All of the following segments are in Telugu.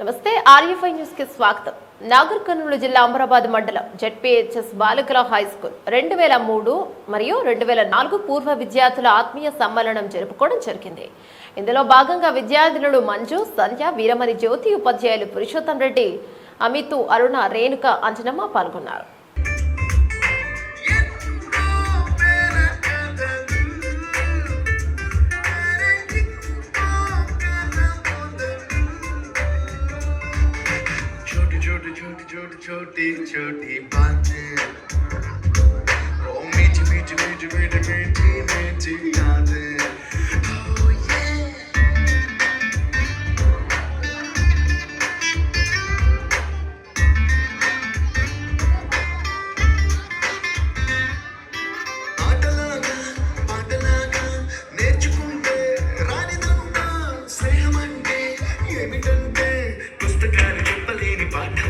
నమస్తే ఆర్యఫై న్యూస్కి స్వాగతం. నాగర్ కర్నూలు జిల్లా అమరాబాద్ మండలం జెడ్పీహెచ్ఎస్ బాలికల హై స్కూల్ రెండు వేల మూడు మరియు రెండు వేల నాలుగు పూర్వ విద్యార్థుల ఆత్మీయ సమ్మేళనం జరుపుకోవడం జరిగింది. ఇందులో భాగంగా విద్యార్థినులు మంజు సంధ్య వీరమణి జ్యోతి ఉపాధ్యాయులు పురుషోత్తం రెడ్డి అమితు అరుణ రేణుక అంజనమ్మ పాల్గొన్నారు. छोटी छोटी छोटी बातें ओ मीठी मीठी मीठी मीठी मीठी मीठी यादें Oh yeah ఆటలాగా పాటలాగా నేర్చుకుంటే రానిదంతా స్నేహం అంటే ఏమిటంటే పుస్తకాలు చెప్పలేని పాఠం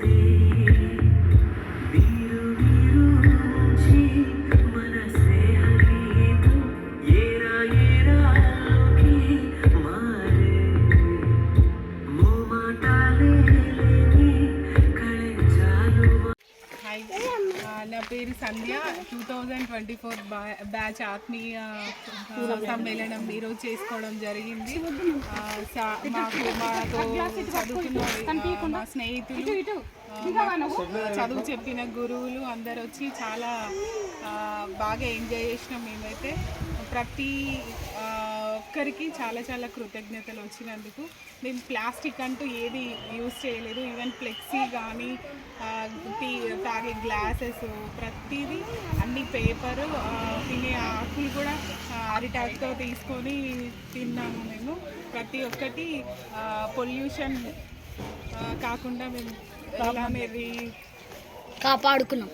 be. ట్వంటీ ఫోర్ బ్యాచ్ ఆత్మీయ సమ్మేళనం ఈరోజు చేసుకోవడం జరిగింది. మాకు మాతో చదువుకున్న ఆ, మా స్నేహితులు చదువు చెప్పిన గురువులు అందరు వచ్చి చాలా బాగా ఎంజాయ్ చేసినాం మేమైతే. ప్రతి ఒక్కరికి చాలా చాలా కృతజ్ఞతలు వచ్చినందుకు. మేము ప్లాస్టిక్ అంటూ ఏది యూజ్ చేయలేదు. ఈవెన్ ఫ్లెక్సీ కానీ టీ తాగే గ్లాసెస్ ప్రతిదీ అన్ని పేపరు తినే ఆకులు కూడా అరిటాకుతో తీసుకొని తిన్నాము మేము. ప్రతి ఒక్కటి పొల్యూషన్ కాకుండా మేము కాపాడుకున్నాం.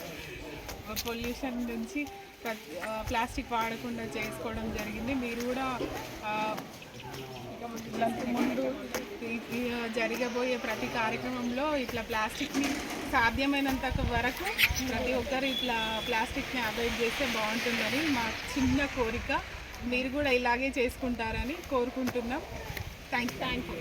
పొల్యూషన్ నుంచి ప్లాస్టిక్ వాడకుండా చేసుకోవడం జరిగింది. మీరు కూడా ముందు జరగబోయే ప్రతి కార్యక్రమంలో ఇట్లా ప్లాస్టిక్ని సాధ్యమైనంత వరకు ప్రతి ఒక్కరు ఇట్లా ప్లాస్టిక్ని అవాయిడ్ చేస్తే బాగుంటుందని మా చిన్న కోరిక. మీరు కూడా ఇలాగే చేసుకుంటారని కోరుకుంటున్నాం. Thank thank you